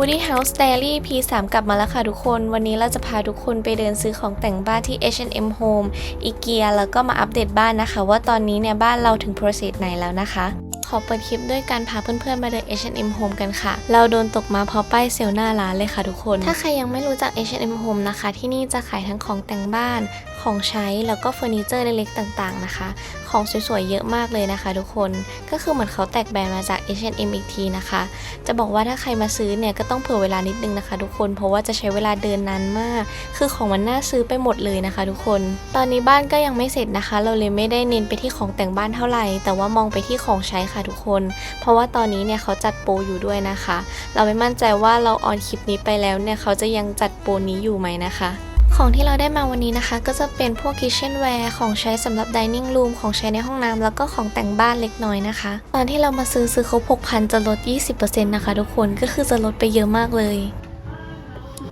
Woody House Diary P3 กลับมาแล้วค่ะทุกคน วันนี้เราจะพาทุกคนไปเดินซื้อของแต่งบ้านที่ H&M Home IKEA แล้วก็มาอัปเดตบ้านนะคะ ว่าตอนนี้เนี่ยบ้านเราถึง process ไหนแล้วนะคะ ขอเปิดคลิปด้วยการพาเพื่อนๆมาเดิน H&M Home กันค่ะ เราโดนตกมาเพราะป้ายเซลล์หน้าร้านเลยค่ะทุกคน ถ้าใครยังไม่รู้จัก H&M Home นะคะ ที่นี่จะขายทั้งของแต่งบ้านของใช้แล้วก็เฟอร์นิเจอร์เล็กๆต่างๆนะคะ ของสวยๆเยอะมากเลยนะคะ ทุกคนก็คือเหมือนเขาแตกแบรนด์มาจาก H&M อีกทีนะคะ จะบอกว่าถ้าใครมาซื้อเนี่ยก็ต้องเผื่อเวลานิดนึงนะคะ ทุกคนเพราะว่าจะใช้เวลาเดินนานมาก คือของมันน่าซื้อไปหมดเลยนะคะ ทุกคน ตอนนี้บ้านก็ยังไม่เสร็จนะคะ เราเลยไม่ได้เน้นไปที่ของแต่งบ้านเท่าไหร่ แต่ว่ามองไปที่ของใช้ค่ะทุกคน เพราะว่าตอนนี้เนี่ยเขาจัดโปรอยู่ด้วยนะคะ เราไม่มั่นใจว่าเราออนคลิปนี้ไปแล้วเนี่ยเขาจะยังจัดโปรนี้อยู่ไหมนะคะ ของที่เราได้มาวันนี้นะคะ ก็จะเป็นพวก kitchenware ของใช้สำหรับ dining room ของใช้ในห้องน้ำแล้วก็ของแต่งบ้านเล็กน้อยนะคะ ตอนที่เรามาซื้อซื้อเขา6,000 จะลด 20%นะคะทุกคนก็คือจะลดไปเยอะมากเลย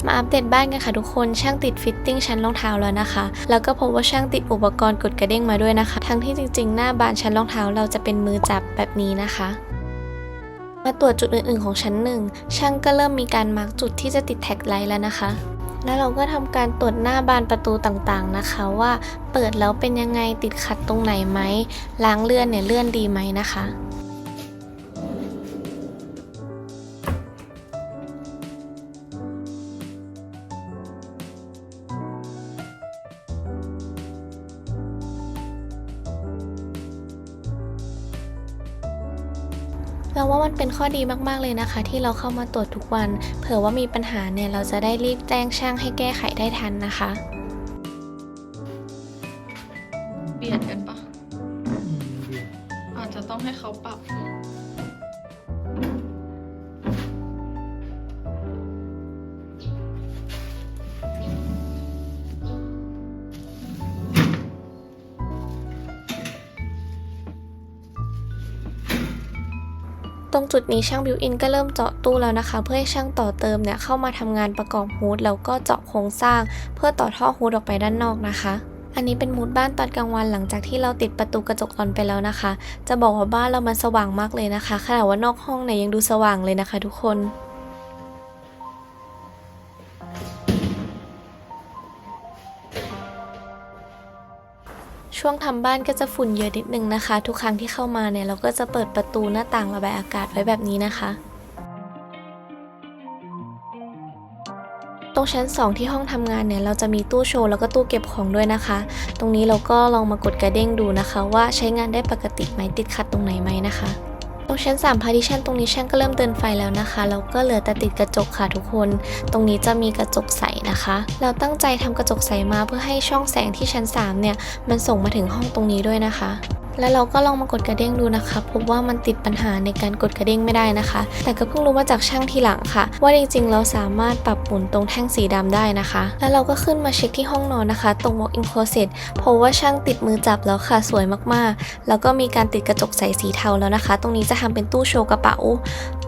มาอัปเดตบ้านกันค่ะทุกคน ช่างติดฟิตติ้งชั้นรองเท้าแล้วนะคะ แล้วก็พบว่าช่างติดอุปกรณ์กดกระเด้งมาด้วยนะคะ ทั้งที่จริงๆ หน้าบานชั้นรองเท้าเราจะเป็นมือจับแบบนี้นะคะ มาตรวจจุดอื่นๆของชั้นหนึ่งช่างก็เริ่มมีการมาร์กจุดที่จะติดแท็กไลท์แล้วนะคะ แล้วเราก็ทำการตรวจหน้าบานประตูต่างๆนะคะ ว่าเปิดแล้วเป็นยังไงติดขัดตรงไหนไหมล้างเลื่อนเนี่ยเลื่อนดีไหมนะคะ เราว่ามันเป็นข้อดีมากๆเลยนะคะ ที่เราเข้ามาตรวจทุกวัน เผื่อว่ามีปัญหาเนี่ยเราจะได้รีบแจ้งช่างให้แก้ไขได้ทันนะคะเปลี่ยนกันปะอาจจะต้องให้เขาปรับ จุดนี้ช่างบิวอินก็เริ่มเจาะตู้แล้วนะคะ เพื่อให้ช่างต่อเติมเนี่ยเข้ามาทำงานประกอบฮูดแล้วก็เจาะโครงสร้าง เพื่อต่อท่อฮูดออกไปด้านนอกนะคะอันนี้เป็นมูดบ้านตอนกลางวันหลังจากที่เราติดประตูกระจกตอนไปแล้วนะคะ จะบอกว่าบ้านเรามันสว่างมากเลยนะคะขนาดว่านอกห้องเนี่ยยังดูสว่างเลยนะคะทุกคน ช่วงทำบ้านก็จะฝุ่นเยอะนิดนึงนะคะ ทุกครั้งที่เข้ามาเนี่ยเราก็จะเปิดประตูหน้าต่างระบายอากาศไว้แบบนี้นะคะตรงชั้น 2 ที่ห้องทำงานเนี่ยเราจะมีตู้โชว์แล้วก็ตู้เก็บของด้วยนะคะ ตรงนี้เราก็ลองมากดกระเด้งดูนะคะ ว่าใช้งานได้ปกติไหมติดขัดตรงไหนไหมนะคะ ตรงชั้น3 partition ตรงนี้ช่างก็เริ่มเดินไฟแล้วนะคะแล้วก็เหลือแต่ติดกระจกค่ะทุกคน ตรงนี้จะมีกระจกใสนะคะ เราตั้งใจทำกระจกใสมาเพื่อให้ช่องแสงที่ชั้น3เนี่ยมันส่งมาถึงห้องตรงนี้ด้วยนะคะ แล้วเราก็ลองมากดกระเด้งดูนะคะพบว่ามันติดปัญหาในการกดกระเด้งไม่ได้นะคะ แต่ก็เพิ่งรู้มาจากช่างทีหลังค่ะ ว่าจริงๆ เราสามารถปรับหมุนตรงแท่งสีดำได้นะคะ แล้วเราก็ขึ้นมาเช็คที่ห้องนอนนะคะ ตรง walk-in closet เพราะว่าช่างติดมือจับแล้วค่ะสวยมากๆ แล้วก็มีการติดกระจกใสสีเทาแล้วนะคะ ตรงนี้จะทำเป็นตู้โชว์กระเป๋า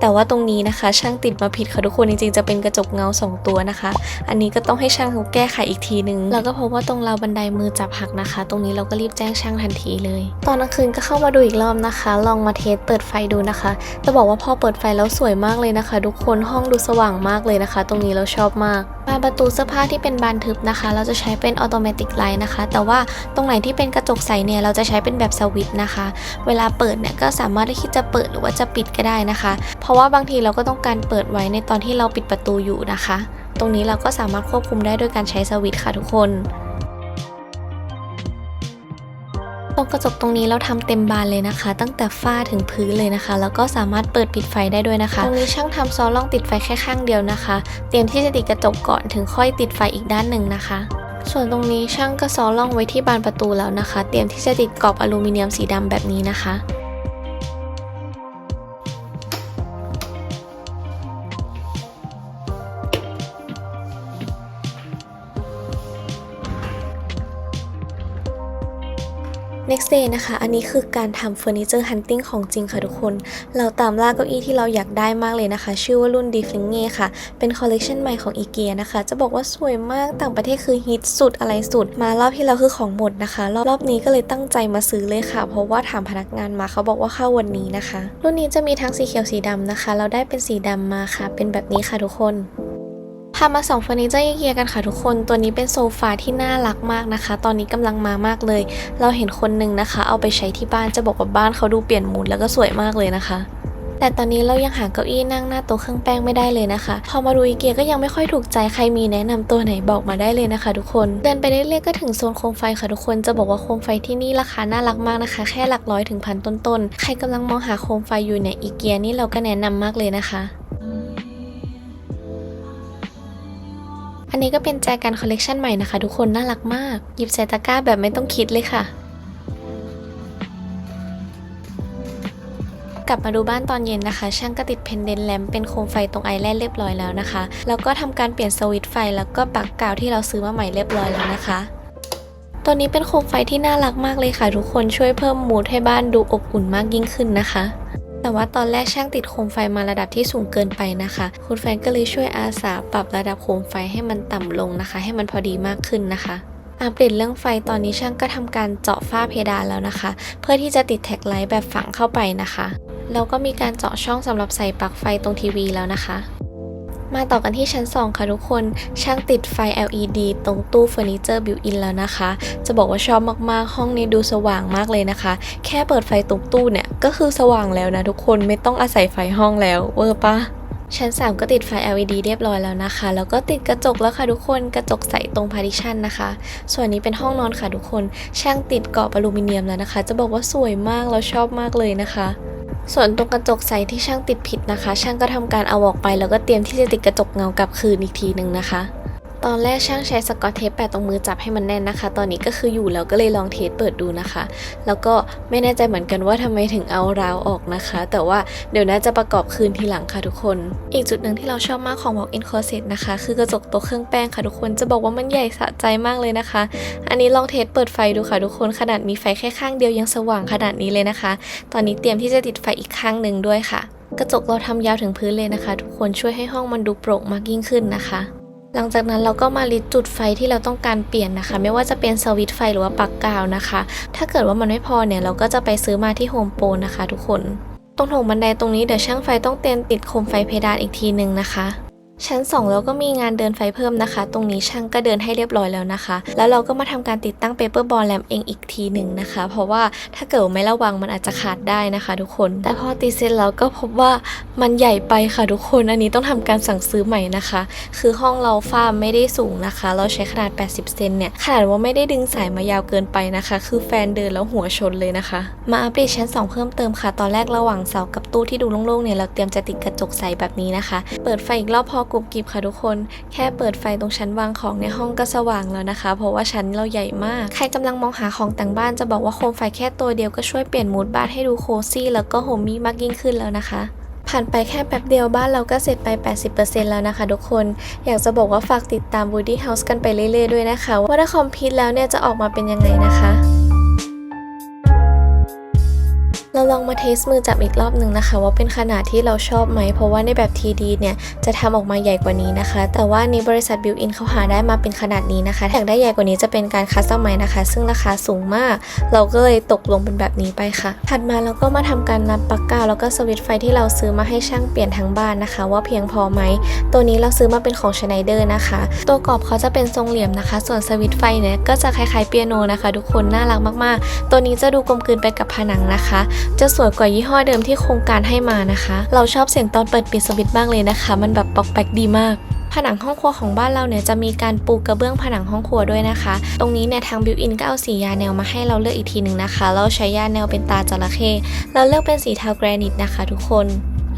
แต่ว่าตรงนี้นะคะ ช่างติดมาผิดค่ะทุกคนจริงๆจะเป็นกระจกเงาสองตัวนะคะ อันนี้ก็ต้องให้ช่างเขาแก้ไขอีกทีนึงแล้วก็พบว่าตรงราวบันไดมือจับหักนะคะ ตรงนี้เราก็รีบแจ้งช่างทันทีเลย ตอนกลางคืนก็เข้ามาดูอีกรอบนะคะ ลองมาเทสเปิดไฟดูนะคะจะบอกว่าพอเปิดไฟแล้วสวยมากเลยนะคะ ทุกคนห้องดูสว่างมากเลยนะคะ ตรงนี้เราชอบมากบานประตูเสื้อผ้าที่เป็นบานทึบนะคะ เราจะใช้เป็นออโตเมติกไลท์นะคะ แต่ว่าตรงไหนที่เป็นกระจกใสเนี่ยเราจะใช้เป็นแบบสวิตนะคะ เวลาเปิดเนี่ยก็สามารถที่จะเปิดหรือว่าจะปิดก็ได้นะคะ เพราะว่าบางทีเราก็ต้องการเปิดไว้ในตอนที่เราปิดประตูอยู่นะคะ ตรงนี้เราก็สามารถควบคุมได้ด้วยการใช้สวิตค่ะทุกคน ตรงกระจกตรงนี้เราทำเต็มบานเลยนะคะ ตั้งแต่ฝ้าถึงพื้นเลยนะคะ แล้วก็สามารถเปิดปิดไฟได้ด้วยนะคะ ตรงนี้ช่างทำซอลล่องติดไฟแค่ข้างเดียวนะคะ เตรียมที่จะติดกระจกก่อนถึงค่อยติดไฟอีกด้านหนึ่งนะคะส่วนตรงนี้ช่างก็ซอลล่องไว้ที่บานประตูแล้วนะคะ เตรียมที่จะติดกรอบอลูมิเนียมสีดำแบบนี้นะคะ next day นะคะ อันนี้คือการทำเฟอร์นิเจอร์ฮันติ้งของจริงค่ะทุกคน เราตามล่าเก้าอี้ที่เราอยากได้มากเลยนะคะ ชื่อว่ารุ่น d i f l i n g e ค่ะ เป็นคอลเลกชันใหม่ของ IKEA นะคะ จะบอกว่าสวยมาก ต่างประเทศคือฮิตสุดอะไรสุด มารอบที่แล้วคือของหมดนะคะ รอบรอบนี้ก็เลยตั้งใจมาซื้อเลยค่ะ เพราะว่าถามพนักงานมาเขาบอกว่าเข้าวันนี้นะคะ รุ่นนี้จะมีทั้งสีเขียวสีดำนะคะ เราได้เป็นสีดำมาค่ะ เป็นแบบนี้ค่ะทุกคน พามาสองเฟอร์นิเจอร์อีเกียกันค่ะทุกคน ตัวนี้เป็นโซฟาที่น่ารักมากนะคะ ตอนนี้กำลังมามากเลย เราเห็นคนหนึ่งนะคะ เอาไปใช้ที่บ้านจะบอกว่าบ้านเขาดูเปลี่ยนมูดแล้วก็สวยมากเลยนะคะแต่ตอนนี้เรายังหาเก้าอี้นั่งหน้าโต๊ะเครื่องแป้งไม่ได้เลยนะคะ พอมาดูอีเกียก็ยังไม่ค่อยถูกใจใครมีแนะนำตัวไหนบอกมาได้เลยนะคะ ทุกคน เดินไปเรื่อยๆก็ถึงโซนโคมไฟค่ะทุกคน จะบอกว่าโคมไฟที่นี่ราคาน่ารักมากนะคะ แค่หลักร้อยถึงพันต้นๆ ใครกำลังมองหาโคมไฟอยู่เนี่ยอีเกียนี่เราก็แนะนำมากเลยนะคะ นนี้ก็เป็นแจกันคอลเลกชันใหม่นะคะทุกคนน่ารักมาก หยิบใส่ตะกร้าแบบไม่ต้องคิดเลยค่ะ กลับมาดูบ้านตอนเย็นนะคะ ช่างก็ติดเพนเดนแลมเป็นโคมไฟตรงไอแลนด์เรียบร้อยแล้วนะคะ แล้วก็ทำการเปลี่ยนสวิตช์ไฟ แล้วก็ปักกาวที่เราซื้อมาใหม่เรียบร้อยแล้วนะคะตัวนี้เป็นโคมไฟที่น่ารักมากเลยค่ะทุกคนช่วยเพิ่มมูดให้บ้านดูอบอุ่นมากยิ่งขึ้นนะคะ แต่ว่าตอนแรกช่างติดโคมไฟมาระดับที่สูงเกินไปนะคะ คุณแฟนก็เลยช่วยอาสาปรับระดับโคมไฟให้มันต่ำลงนะคะ ให้มันพอดีมากขึ้นนะคะอัปเดตเรื่องไฟตอนนี้ช่างก็ทำการเจาะฝ้าเพดานแล้วนะคะ เพื่อที่จะติดแท็กไลท์แบบฝังเข้าไปนะคะแล้วก็มีการเจาะช่องสำหรับใส่ปลั๊กไฟตรงทีวีแล้วนะคะ มาต่อกันที่ชั้น 2 ค่ะทุกคน ช่างติดไฟ LED ตรงตู้เฟอร์นิเจอร์บิวอินแล้วนะคะ จะบอกว่าชอบมาก ๆ ห้องนี้ดูสว่างมากเลยนะคะ แค่เปิดไฟตรงตู้เนี่ย ก็คือสว่างแล้วนะทุกคนไม่ต้องอาศัยไฟห้องแล้ว เวอร์ปะชั้น 3 ก็ติดไฟ LED เรียบร้อยแล้วนะคะ แล้วก็ติดกระจกแล้วค่ะทุกคน กระจกใสตรงพาร์ติชันนะคะ ส่วนนี้เป็นห้องนอนค่ะทุกคน ช่างติดกรอบอลูมิเนียมแล้วนะคะ จะบอกว่าสวยมากเราชอบมากเลยนะคะ ส่วนตรงกระจกใสที่ช่างติดผิดนะคะ ช่างก็ทำการเอาออกไปแล้วก็เตรียมที่จะติดกระจกเงากลับคืนอีกทีหนึ่งนะคะ ตอนแรกช่างใช้สกอตเทปแปะตรงมือจับให้มันแน่นนะคะ ตอนนี้ก็คืออยู่แล้วก็เลยลองเทสเปิดดูนะคะ แล้วก็ไม่แน่ใจเหมือนกันว่าทำไมถึงเอาราวออกนะคะ แต่ว่าเดี๋ยวน่าจะประกอบคืนทีหลังค่ะทุกคน อีกจุดหนึ่งที่เราชอบมากของ Walk-in Closet นะคะ คือกระจกโต๊ะเครื่องแป้งค่ะทุกคนจะบอกว่ามันใหญ่สะใจมากเลยนะคะ อันนี้ลองเทสเปิดไฟดูค่ะทุกคนขนาดมีไฟแค่ข้างเดียวยังสว่างขนาดนี้เลยนะคะ ตอนนี้เตรียมที่จะติดไฟอีกข้างหนึ่งด้วยค่ะ กระจกเราทำยาวถึงพื้นเลยนะคะ ทุกคนช่วยให้ห้องมันดูโปร่งมากยิ่งขึ้นนะคะ หลังจากนั้นเราก็มาลิดจุดไฟที่เราต้องการเปลี่ยนนะคะ ไม่ว่าจะเป็นสวิตไฟหรือว่าปลั๊กกาวนะคะ ถ้าเกิดว่ามันไม่พอเนี่ยเราก็จะไปซื้อมาที่โฮมโปรนะคะ ทุกคน ตรงโถงบันไดตรงนี้เดี๋ยวช่างไฟต้องเตรียมติดโคมไฟเพดานอีกทีหนึ่งนะคะ ชั้น2เราก็มีงานเดินไฟเพิ่มนะคะ ตรงนี้ช่างก็เดินให้เรียบร้อยแล้วนะคะ แล้วเราก็มาทำการติดตั้งเปเปอร์บอลแลมเองอีกทีหนึ่งนะคะ เพราะว่าถ้าเกิดไม่ระวังมันอาจจะขาดได้นะคะ ทุกคน แต่พอติดเสร็จแล้วก็พบว่ามันใหญ่ไปค่ะทุกคน อันนี้ต้องทำการสั่งซื้อใหม่นะคะ คือห้องเราฝ้าไม่ได้สูงนะคะ เราใช้ขนาด 80 เซนเนี่ย ขนาดว่าไม่ได้ดึงสายมายาวเกินไปนะคะ คือแฟนเดินแล้วหัวชนเลยนะคะ มาอัปเดตชั้น 2 เพิ่มเติมค่ะ ตอนแรกระหว่างเสากับตู้ที่ดูโล่งๆเนี่ย เราเตรียมจะติดกระจกใสแบบนี้นะคะ เปิดไฟอีกรอบพอกรุบกริบค่ะทุกคน แค่เปิดไฟตรงชั้นวางของในห้องก็สว่างแล้วนะคะ เพราะว่าชั้นเราใหญ่มาก ใครกำลังมองหาของแต่งบ้านจะบอกว่าโคมไฟแค่ตัวเดียวก็ช่วยเปลี่ยนมูดบ้านให้ดูโคซี่แล้วก็โฮมมี่มากยิ่งขึ้นแล้วนะคะผ่านไปแค่แป๊บเดียวบ้านเราก็เสร็จไป 80%แล้วนะคะทุกคน อยากจะบอกว่าฝากติดตาม Woody House กันไปเรื่อยๆด้วยนะคะ ว่าถ้าคอมพิวต์แล้วเนี่ยจะออกมาเป็นยังไงนะคะ เราลองมาเทสมือจับอีกรอบหนึ่งนะคะ ว่าเป็นขนาดที่เราชอบไหม เพราะว่าในแบบ TD เนี่ยจะทำออกมาใหญ่กว่านี้นะคะ แต่ว่านี้บริษัทบิวอินเขาหาได้มาเป็นขนาดนี้นะคะอยากได้ใหญ่กว่านี้จะเป็นการคัสตอมไมนะคะ ซึ่งราคาสูงมาก เราก็เลยตกลงเป็นแบบนี้ไปค่ะ ถัดมาเราก็มาทำการนับปลั๊กกาแล้วก็สวิตช์ไฟที่เราซื้อมาให้ช่างเปลี่ยนทั้งบ้านนะคะ ว่าเพียงพอไหมตัวนี้เราซื้อมาเป็นของชไนเดอร์นะคะ ตัวกรอบเขาจะเป็นทรงเหลี่ยมนะคะ ส่วนสวิตช์ไฟเนี่ยก็จะคล้ายๆเปียโนนะคะ ทุกคนน่ารักมากๆ ตัวนี้จะดูกลมกลืนไปกับผนังนะคะจะสวยกว่ายี่ห้อเดิมที่โครงการให้มานะคะ เราชอบเสียงตอนเปิดปิดสวิตช์มากเลยนะคะ มันแบบปอกแปกดีมากผนังห้องครัวของบ้านเราเนี่ยจะมีการปูกระเบื้องผนังห้องครัวด้วยนะคะ ตรงนี้เนี่ยทางบิวอินก็เอาสียาแนวมาให้เราเลือกอีกทีหนึ่งนะคะ เราใช้ยาแนวเป็นตาจระเข้เราเลือกเป็นสีเทาแกรนิตนะคะ ทุกคน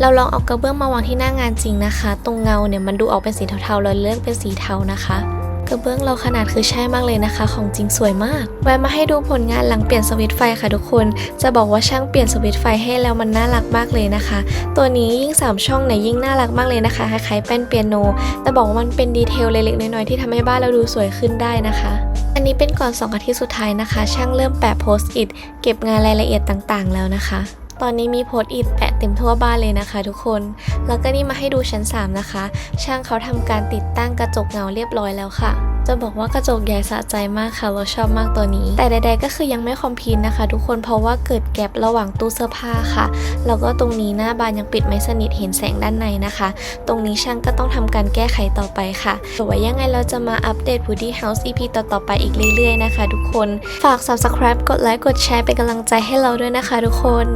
เราลองเอากระเบื้องมาวางที่หน้างานจริงนะคะ ตรงเงาเนี่ยมันดูออกเป็นสีเทาๆเราเลือกเป็นสีเทานะคะ กระเบื้องเราขนาดคือใช่มากเลยนะคะ ของจริงสวยมากแวะมาให้ดูผลงานหลังเปลี่ยนสวิตช์ไฟค่ะทุกคน จะบอกว่าช่างเปลี่ยนสวิตช์ไฟให้แล้วมันน่ารักมากเลยนะคะ ตัวนี้ยิ่ง 3 ช่องเนี่ยยิ่งน่ารักมากเลยนะคะคล้ายๆแป้นเปียโน แต่บอกว่ามันเป็นดีเทลเล็กๆน้อยๆที่ทำให้บ้านเราดูสวยขึ้นได้นะคะอันนี้เป็นก่อน2อาทิตย์สุดท้ายนะคะ ช่างเริ่มแปะโพสต์อิทเก็บงานรายละเอียดต่างๆ แล้วนะคะ ตอนนี้มีโพสต์อิดแปะเต็มทั่วบ้านเลยนะคะทุกคน แล้วก็นี่มาให้ดูชั้น 3 นะคะ ช่างเขาทำการติดตั้งกระจกเงาเรียบร้อยแล้วค่ะ จะบอกว่ากระจกใหญ่สะใจมากค่ะ เราชอบมากตัวนี้ แต่ใด ๆ ก็คือยังไม่คอมพลีทนะคะ ทุกคนเพราะว่าเกิดแกลบระหว่างตู้เสื้อผ้าค่ะ แล้วก็ตรงนี้หน้าบานยังปิดไม่สนิทเห็นแสงด้านในนะคะ ตรงนี้ช่างก็ต้องทำการแก้ไขต่อไปค่ะแต่ว่ายังไงเราจะมาอัปเดต Woody House EP ต่อๆไปอีกเรื่อยๆนะคะ ทุกคน ฝาก subscribe กดไลค์กดแชร์เป็นกำลังใจให้เราด้วยนะคะ ทุกคน